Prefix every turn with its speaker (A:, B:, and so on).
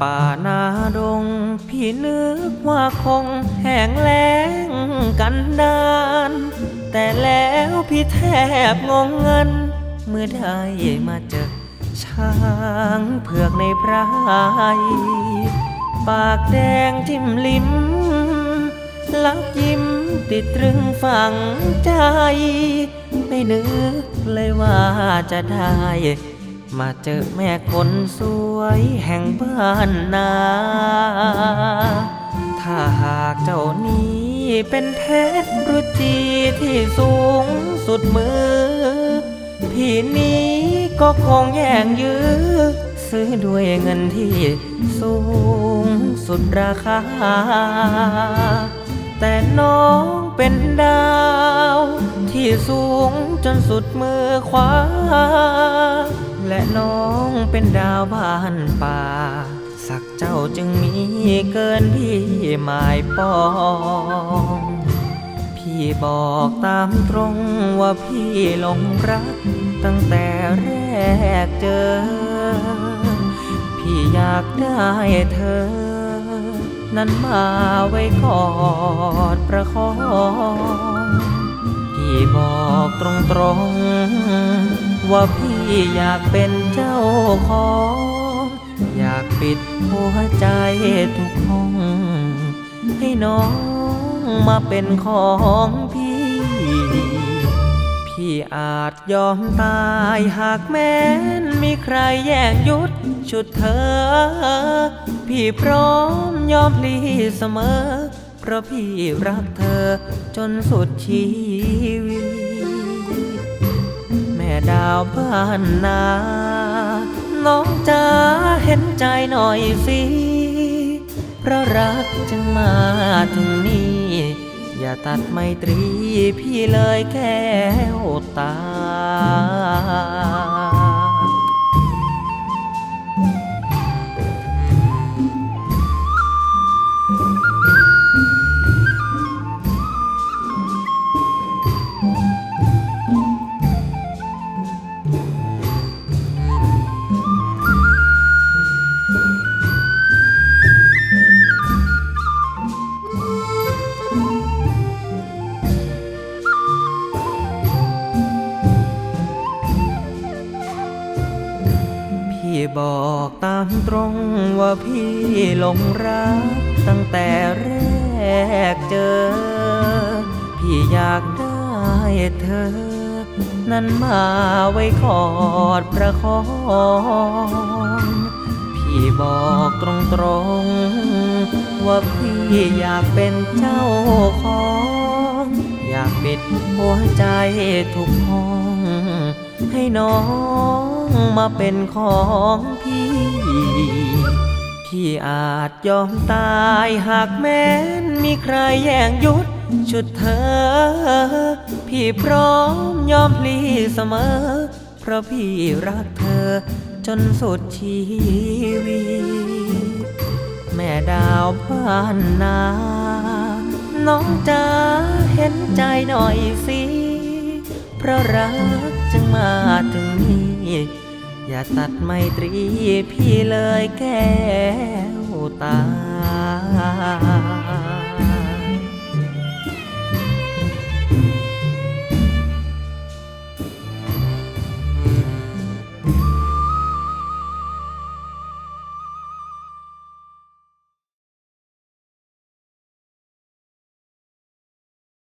A: ป่านาดง พี่นึกว่าคงแห้งแล้งกันดาน แต่แล้วพี่แทบงงเงิน เมื่อได้มาเจอ ช้างเผือกในพรายปากแดงจิ้มลิ้ม ลักยิ้มติดตรึงฝังใจ ไม่นึกเลยว่าจะได้ มาเจอแม่คนสวยแห่งบ้านนา ถ้าหากเจ้านี้เป็นเพชรรุจีที่สูงสุดมือ พี่นี้ก็คงแย่งยื้อ ซื้อด้วยเงินที่สูงสุดราคา แต่น้องเป็นดาว ที่สูงจนสุดมือขวา และน้องเป็นดาวบ้านป่า สักเจ้าจึงมีเกินพี่หมายปอง พี่บอกตามตรงว่าพี่หลงรัก ตั้งแต่แรกเจอ พี่อยากได้เธอ นั้นมาไว้กอดประคอง พี่บอกตรงๆ ว่าพี่อยากเป็นเจ้าของ อยากปิดหัวใจทุกห้อง ให้น้องมาเป็นของพี่ พี่อาจยอมตายหากแม้นมีใครแย่งยุดชุดเธอ พี่พร้อมยอมพลีเสมอ เพราะพี่รักเธอจนสุดชีวิต ดาวบ้านนาน้องจ๋าเห็นใจหน่อยสิเพราะรักจึงมาถึงนี่ อย่าตัดไมตรีพี่เลยแก้วตา บอกตามตรงว่าพี่หลงรัก ตั้งแต่แรกเจอ พี่อยากได้เธอ นั้นมาไว้กอดประคอง พี่บอกตรงๆว่าพี่อยากเป็นเจ้าของ อยากปิดหัวใจทุกห้อง ให้น้องมาเป็นของพี่ พี่อาจยอมตายหากแม้นมีใครแย่งยุดชุดเธอ พี่พร้อมยอมพลีเสมอ เพราะพี่รักเธอจนสุดชีวิตแม่ดาวบ้านนา น้องจ๋าเห็นใจหน่อยสิ เพราะรักจึงมาถึงนี่ อย่าตัดไมตรีพี่เลยแก้วตา